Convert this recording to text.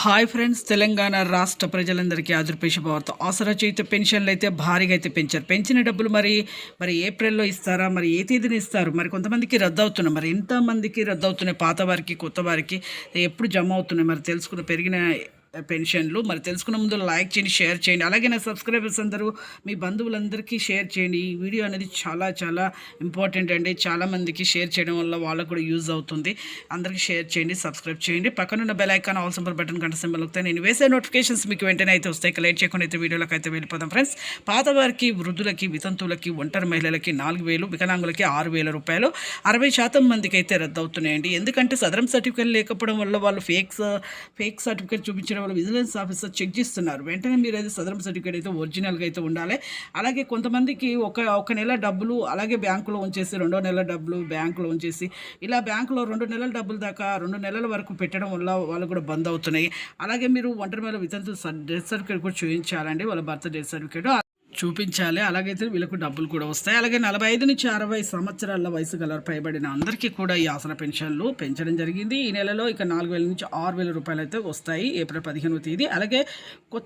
Hi friends Telangana రాష్ట్ర ప్రజలందరికీ ఆదుర్పేష శుభవార్త. అవసరచయిత పెన్షన్లు అయితే భారీగా అయితే పెంచారు. పెంచిన డబ్బులు మరి మరి ఏప్రిల్లో ఇస్తారా మరి ఏ తేదీన ఇస్తారు? మరి కొంతమందికి రద్దు అవుతున్నాయి మరి ఎంతమందికి రద్దు అవుతున్నాయి పాత వారికి కొత్త వారికి ఎప్పుడు జమ అవుతున్నాయి? మరి తెలుసుకున్న పెరిగిన పెన్షన్లు. మరి తెలుసుకున్న ముందు లైక్ చేయండి షేర్ చేయండి. అలాగే నా సబ్స్క్రైబర్స్ అందరూ మీ బంధువులందరికీ షేర్ చేయండి. ఈ వీడియో అనేది చాలా చాలా ఇంపార్టెంట్ అండి. చాలా మందికి షేర్ చేయడం వల్ల వాళ్ళకు కూడా యూజ్ అవుతుంది. అందరికీ షేర్ చేయండి సబ్స్క్రైబ్ చేయండి. పక్కనున్న bell icon all symbol button గంట సింబల్ వస్తాయి నేను వేసే నోటిఫికేషన్స్ మీకు వెంటనే అయితే వస్తాయి. ఇక లేట్ చేయకుండా అయితే వీడియోలోకి అయితే వెళ్ళిపోదాం. ఫ్రెండ్స్ పాత వారికి వృద్ధులకి వితంతువులకి ఒంటరి మహిళలకి నాలుగు వేలు వికలాంగులకి ఆరు వేల రూపాయలు. అరవై శాతం మందికి అయితే రద్దు అవుతున్నాయండి ఎందుకంటే సదరం సర్టిఫికేట్ లేకపోవడం వల్ల వాళ్ళు ఫేక్స్ ఫేక్ సర్టిఫికేట్ చూపించడం కేవలం విజిలెన్స్ ఆఫీసర్ చెక్ చేస్తున్నారు. వెంటనే మీరు అయితే సదరం సర్టిఫికేట్ అయితే ఒరిజినల్గా అయితే ఉండాలి. అలాగే కొంతమందికి ఒక ఒక నెల డబ్బులు అలాగే బ్యాంకులో ఉంచేసి రెండో నెల డబ్బులు బ్యాంకులో ఉంచేసి ఇలా బ్యాంకులో రెండు నెలల డబ్బులు దాకా రెండు నెలల వరకు పెట్టడం వల్ల వాళ్ళు కూడా బంద్ అవుతున్నాయి. అలాగే మీరు ఒంటరి మీద వితంతు డెత్ సర్టిఫికేట్ కూడా చూపించాలండి వాళ్ళ బర్త్ డెత్ సర్టిఫికేట్. చూపించాలి. అలాగైతే వీళ్ళకు డబ్బులు కూడా వస్తాయి. అలాగే నలభై ఐదు నుంచి అరవై సంవత్సరాల వయసు గల పైబడిన అందరికీ కూడా ఈ ఆసన పెన్షన్లు పెంచడం జరిగింది. ఈ నెలలో ఇక నాలుగు వేల నుంచి ఆరు వేల రూపాయలు అయితే వస్తాయి. ఏప్రిల్ పదిహేనవ తేదీ. అలాగే కొత్త